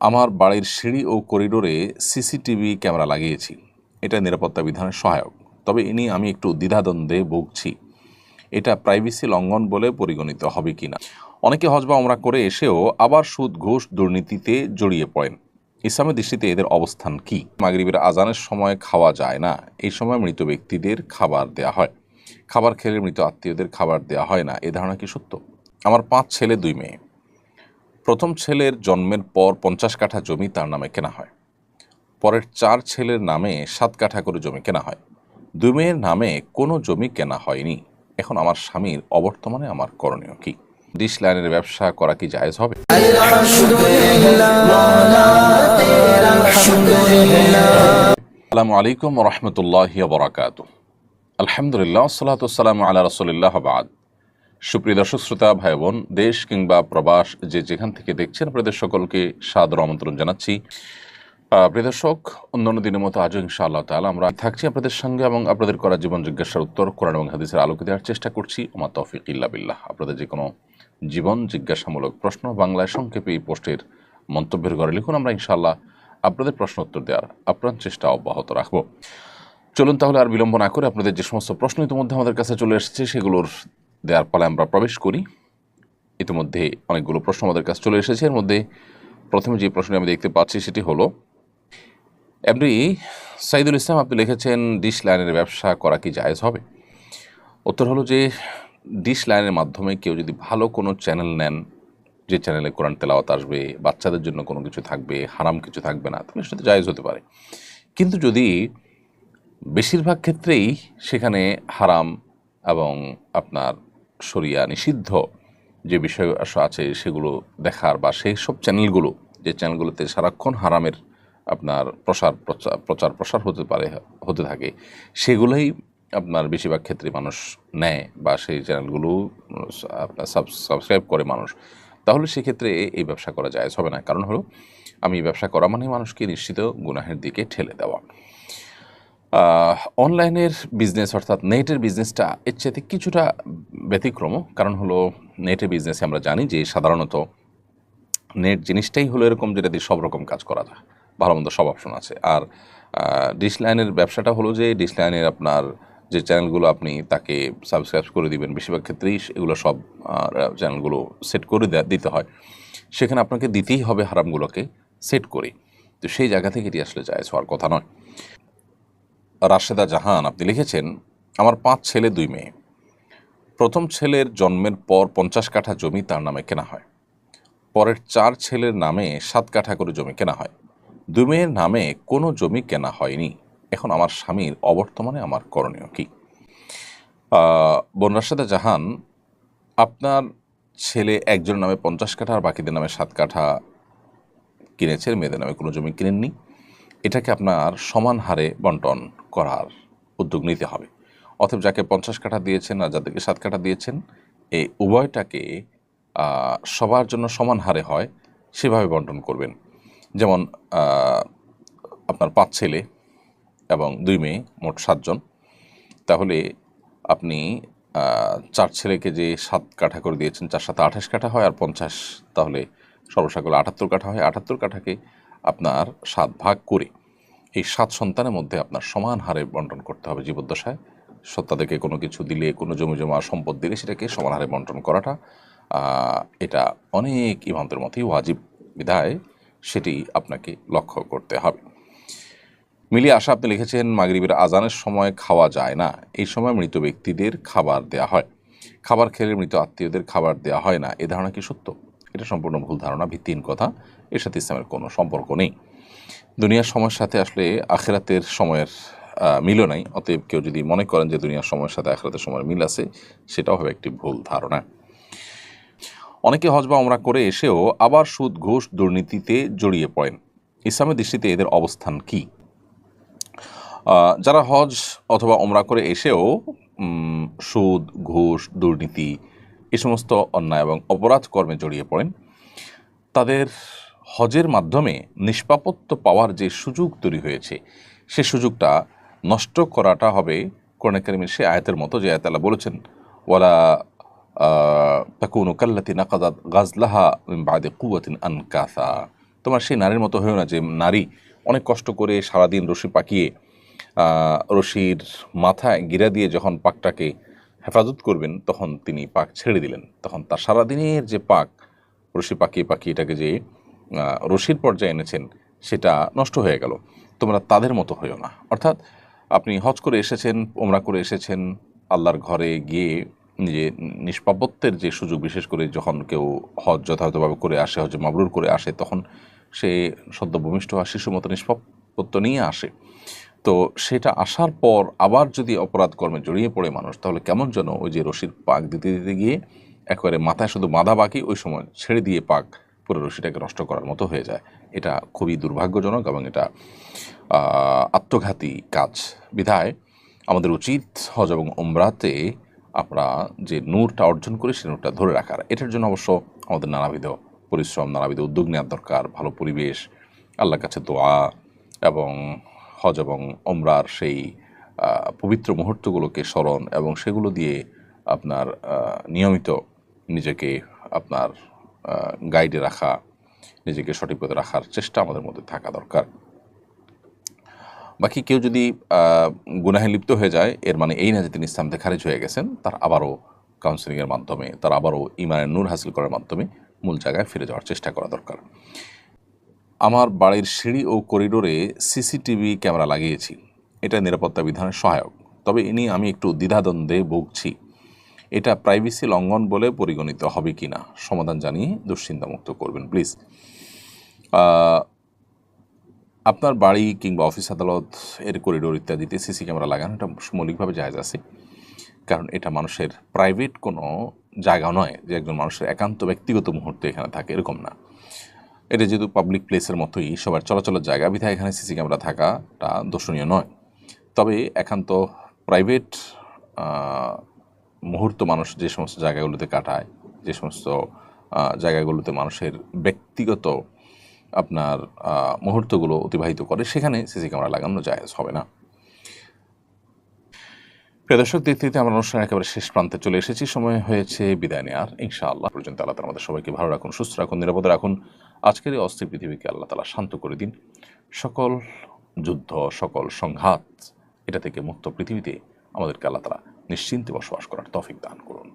আমার বাড়ির সিঁড়ি ও করিডোরে সিসিটিভি ক্যামেরা লাগিয়েছি। এটা নিরাপত্তা বিধানের সহায়ক। তবে এ নিয়ে আমি একটু দ্বিধাদ্বন্দ্বে ভুগছি। এটা প্রাইভেসি লঙ্ঘন বলে পরিগণিত হবে কি না অনেকে হজ বা ওমরা করে এসেও আবার সুদ, ঘুষ, দুর্নীতিতে জড়িয়ে পড়েন। ইসলামের দৃষ্টিতে এদের অবস্থান কি? মাগরিবের আজানের সময় খাওয়া যায় না। এই সময় মৃত ব্যক্তিদের খাবার দেয়া হয়। খাবার খেলে মৃত আত্মীয়দের খাবার দেওয়া হয় না। এ ধারণা কি সত্য? আমার পাঁচ ছেলে, দুই মেয়ে। প্রথম ছেলের জন্মের পর পঞ্চাশ কাঠা জমি তার নামে কেনা হয়। পরের চার ছেলের নামে সাত কাঠা করে জমি কেনা হয়। দুই মেয়ের নামে কোনো জমি কেনা হয়নি। এখন আমার স্বামীর অবর্তমানে আমার করণীয় কি? ডিশ লাইনের ব্যবসা করা কি জায়েজ হবে? আসসালামু আলাইকুম রহমতুল্লাহ বরাকাত আলহামদুলিল্লাহ সাল্লাতাম আল্লাহ রসুলিল্লাহ বাদ। সুপ্রিয় দর্শক, শ্রোতা ভাই বোন দেশ কিংবা প্রবাস যে যেখান থেকে দেখছেন, আপনাদের সকলকে সাদর আমন্ত্রণ জানাচ্ছি। প্রিয় দর্শক, অন্যান্য দিনের মতো আজও ইনশাআল্লাহ তাআলা আমরা থাকছি আপনাদের সঙ্গে এবং আপনাদের করা জীবন জিজ্ঞাসার উত্তর, কোরআন এবং হাদিসের আলোকে দেওয়ার চেষ্টা করছি। ওমা তৌফিক ইল্লা বিল্লাহ। আপনাদের যে কোনো জীবন জিজ্ঞাসামূলক প্রশ্ন বাংলায় সংক্ষেপে এই পোস্টের মন্তব্যের ঘরে লিখুন, আমরা ইনশাআল্লাহ আপনাদের প্রশ্ন উত্তর দেওয়ার আপ্রাণ চেষ্টা অব্যাহত রাখব। চলুন তাহলে আর বিলম্ব না করে আপনাদের যে সমস্ত প্রশ্ন ইতিমধ্যে আমাদের কাছে চলে এসেছে, সেগুলোর দেওয়ার ফলে আমরা প্রবেশ করি। ইতিমধ্যে অনেকগুলো প্রশ্ন আমাদের কাছে চলে এসেছে। এর মধ্যে প্রথমে যে প্রশ্নটি আমি দেখতে পাচ্ছি সেটি হলো এমনি সাইদুল ইসলাম আপনি লিখেছেন, ডিশ লাইনের ব্যবসা করা কি জায়েজ হবে? উত্তর হলো যে, ডিশ লাইনের মাধ্যমে কেউ যদি ভালো কোনো চ্যানেল নেন, যে চ্যানেলে কোরআন তেলাওয়াত আসবে, বাচ্চাদের জন্য কোনো কিছু থাকবে, হারাম কিছু থাকবে না, তাহলে সেটা জায়েজ হতে পারে। কিন্তু যদি বেশিরভাগ ক্ষেত্রেই সেখানে হারাম এবং আপনার শরিয়া নিষিদ্ধ। যে বিষয় আছে সেগুলো দেখার বা সেই সব চ্যানেলগুলো, যে চ্যানেলগুলোতে সারাক্ষণ হারামের আপনার প্রসার প্রচার প্রসার হতে পারে, হতে থাকে, সেগুলোই আপনার বেশিরভাগ ক্ষেত্রে মানুষ নেয় বা সেই চ্যানেলগুলো আপনার সাবস্ক্রাইব করে মানুষ। তাহলে সেক্ষেত্রে এই ব্যবসা করা যায়, হবে না। কারণ হলো, আমি ব্যবসা করা মানে মানুষকে নিশ্চিত গুনাহের দিকে ঠেলে দেওয়া। অনলাইনের বিজনেস অর্থাৎ নেটের বিজনেসটা এর চাইতে কিছুটা ব্যতিক্রম কারণ হলো নেটের বিজনেসে আমরা জানি যে সাধারণত নেট জিনিসটাই হলো এরকম যেটা দিয়ে সব রকম কাজ করা যায়। ভালো মন্দ সব অপশন আছে। আর ডিশ লাইনের ব্যবসাটা হলো যে ডিশ লাইনের আপনার যে চ্যানেলগুলো আপনি তাকে সাবস্ক্রাইব করে দিবেন, বেশিরভাগ ক্ষেত্রেই এগুলো সব চ্যানেলগুলো সেট করে দিতে হয়। সেখানে আপনাকে দিতেই হবে হারামগুলোকে সেট করে তো সেই জায়গা থেকে এটি আসলে যায় হওয়ার কথা নয়। রাশেদা জাহান, আপনি লিখেছেন, আমার পাঁচ ছেলে, দুই মেয়ে। প্রথম ছেলের জন্মের পর পঞ্চাশ কাঠা জমি তার নামে কেনা হয়। পরের চার ছেলের নামে সাত কাঠা করে জমি কেনা হয়। দুই মেয়ের নামে কোনো জমি কেনা হয়নি। এখন আমার স্বামীর অবর্তমানে আমার করণীয় কি? আহ, বোন জাহান আপনার ছেলে একজনের নামে পঞ্চাশ কাঠা আর বাকিদের নামে সাত কাঠা কিনেছেন মেয়েদের নামে কোনো জমি কিনেননি। এটাকে আপনার সমান হারে বন্টন করার উদ্যোগ নিতে হবে। অতএব যাকে পঞ্চাশ কাঠা দিয়েছেন আর যাদেরকে সাত কাঠা দিয়েছেন, এই উভয়টাকে সবার জন্য সমান হারে হয়, সেভাবে বন্টন করবেন। যেমন আপনার পাঁচ ছেলে এবং দুই মেয়ে, মোট সাতজন। তাহলে আপনি চার ছেলেকে যে সাত কাঠা করে দিয়েছেন, চার সাথে আঠাশ কাঠা হয় আর পঞ্চাশ, তাহলে সর্বসাকলে আটাত্তর কাঠা হয়। আটাত্তর কাঠাকে আপনার সাত ভাগ করে, এই সাত সন্তানের মধ্যে আপনার সমান হারে বন্টন করতে হবে জীবদ্দশায়। স- তাদেরকে কোনো কিছু দিলে, কোনো জমি জমা সম্পদ দিলে সেটাকে সমান হারে বন্টন করাটা এটা অনেক ইমামদের মতেই ওয়াজিব বিধায় সেটি আপনাকে লক্ষ্য করতে হবে। মিলিয়ে আশা, আপনি লিখেছেন, মাগরিবের আজানের সময় খাওয়া যায় না। এই সময় মৃত ব্যক্তিদের খাবার দেয়া হয়। খাবার খেলে মৃত আত্মীয়দের খাবার দেওয়া হয় না। এ ধারণা কি সত্য? এটা সম্পূর্ণ ভুল ধারণা, ভিত্তিহীন কথা। এর সাথে ইসলামের কোনো সম্পর্ক নেই। দুনিয়ার সময়ের সাথে আসলে আখেরাতের সময়ের মিলও নাই। অতএব কেউ যদি মনে করেন যে দুনিয়ার সময়ের সাথে আখেরাতের সময়ের মিল আছে, সেটাও হবে একটি ভুল ধারণা। অনেকে হজ বা ওমরা করে এসেও আবার সুদ, ঘুষ, দুর্নীতিতে জড়িয়ে পড়েন। ইসলামের দৃষ্টিতে এদের অবস্থান কি? যারা হজ অথবা ওমরা করে এসেও সুদ, ঘুষ, দুর্নীতি, এ সমস্ত অন্যায় এবং অপরাধ কর্মে জড়িয়ে পড়েন, তাদের হজের মাধ্যমে নিষ্পাপত্য পাওয়ার যে সুযোগ তৈরি হয়েছে, সে সুযোগটা নষ্ট করাটা হবে কোরআন কারিমের সে আয়াতের মতো যে আয়তালা বলেছেন, ওয়ালা তাকুনু কাল্লাতি নাকাদাত গাজলাহা বাদে কুওয়াতিন আনকাসা। তোমার সেই নারীর মতো হয়েও না যে নারী অনেক কষ্ট করে সারাদিন রশি পাকিয়ে রশির মাথায় গিরা দিয়ে যখন পাকটাকে হেফাজত করবেন, তখন তিনি পাক ছেড়ে দিলেন। তখন তার সারাদিনের যে পাক, রশি পাকিয়ে পাকিয়ে এটাকে যে রশির পর্যায়ে এনেছেন, সেটা নষ্ট হয়ে গেল। তোমরা তাদের মতো হইও না। অর্থাৎ আপনি হজ করে এসেছেন ওমরা করে এসেছেন, আল্লাহর ঘরে গিয়ে যে নিষ্পাপত্বের যে সুযোগ, বিশেষ করে যখন কেউ হজ যথাযথভাবে করে আসে, হজ মাবরুর করে আসে, তখন সে সদ্য ভূমিষ্ঠ হওয়া শিশুর মতো নিষ্পাপত্য নিয়ে আসে। তো সেটা আসার পর আবার যদি অপরাধ কর্মে জড়িয়ে পড়ে মানুষ, তাহলে কেমন যেন ওই যে রশির পাক দিতে দিতে গিয়ে একেবারে মাথায় শুধু বাঁধা বাকি, ওই সময় ছেড়ে দিয়ে পাক পুরো রশিটাকে নষ্ট করার মতো হয়ে যায়। এটা খুবই দুর্ভাগ্যজনক এবং এটা আত্মঘাতী কাজ। বিধায় আমাদের উচিত হজ এবং ওমরাতে আমরা যে নূরটা অর্জন করি সে নূরটা ধরে রাখার। এটার জন্য অবশ্য আমাদের নানাবিধ পরিশ্রম, নানাবিধ উদ্যোগ নেওয়ার দরকার, ভালো পরিবেশ, আল্লাহর কাছে দোয়া এবং হজ এবং ওমরার সেই পবিত্র মুহূর্তগুলোকে স্মরণ এবং সেগুলো দিয়ে আপনার নিয়মিত নিজেকে আপনার গাইডে রাখা, নিজেকে সঠিক পথে রাখার চেষ্টা আমাদের মধ্যে থাকা দরকার। বাকি কেউ যদি গুনাহে লিপ্ত হয়ে যায়, এর মানে এই না যে তিনি ইসলাম থেকে খারিজ হয়ে গেছেন, তার আবারও কাউন্সিলিংয়ের মাধ্যমে, তার আবারও ইমানের নূর হাসিল করার মাধ্যমে মূল জায়গায় ফিরে যাওয়ার চেষ্টা করা দরকার। আমার বাড়ির সিঁড়ি ও করিডোরে সিসিটিভি ক্যামেরা লাগিয়েছি। এটা নিরাপত্তা বিধানের সহায়ক। তবে ইনি আমি একটু দ্বিধাদ্বন্দ্বে ভুগছি। এটা প্রাইভেসি লঙ্ঘন বলে পরিগণিত হবে কি না সমাধান জানিয়ে দুশ্চিন্তামুক্ত করবেন প্লিজ আপনার বাড়ি কিংবা অফিস আদালত এর করিডোর ইত্যাদিতে সিসি ক্যামেরা লাগানো এটা মৌলিকভাবে জায়জ আছে। কারণ এটা মানুষের প্রাইভেট কোনো জায়গা নয় যে একজন মানুষের একান্ত ব্যক্তিগত মুহূর্তে এখানে থাকে, এরকম না। এটা যেহেতু পাবলিক প্লেসের মতোই, সবার চলাচলের জায়গা বিধায় এখানে সিসি ক্যামেরা থাকাটা দর্শনীয় নয়। তবে একান্ত প্রাইভেট মুহূর্ত মানুষ যে সমস্ত জায়গাগুলোতে কাটায়, যে সমস্ত জায়গাগুলোতে মানুষের ব্যক্তিগত আপনার মুহূর্তগুলো অতিবাহিত করে, সেখানে সিসি ক্যামেরা লাগানো যায় হবে না। প্রিয় দর্শক, দেখতে আমরা অনুষ্ঠানের একেবারে শেষ প্রান্তে চলে এসেছি। সময় হয়েছে বিদায় নেওয়ার ইনশাআল্লাহ পর্যন্ত আল্লাহ আমাদের সবাইকে ভালো রাখুন, সুস্থ রাখুন, নিরাপদে রাখুন। আজকের এই অস্থির পৃথিবীকে আল্লাহ তালা শান্ত করে দিন। সকল যুদ্ধ, সকল সংঘাত, এটা থেকে মুক্ত পৃথিবীতে আমাদেরকে আল্লাহ তালা নিশ্চিন্তে বসবাস করার তফিক দান করুন।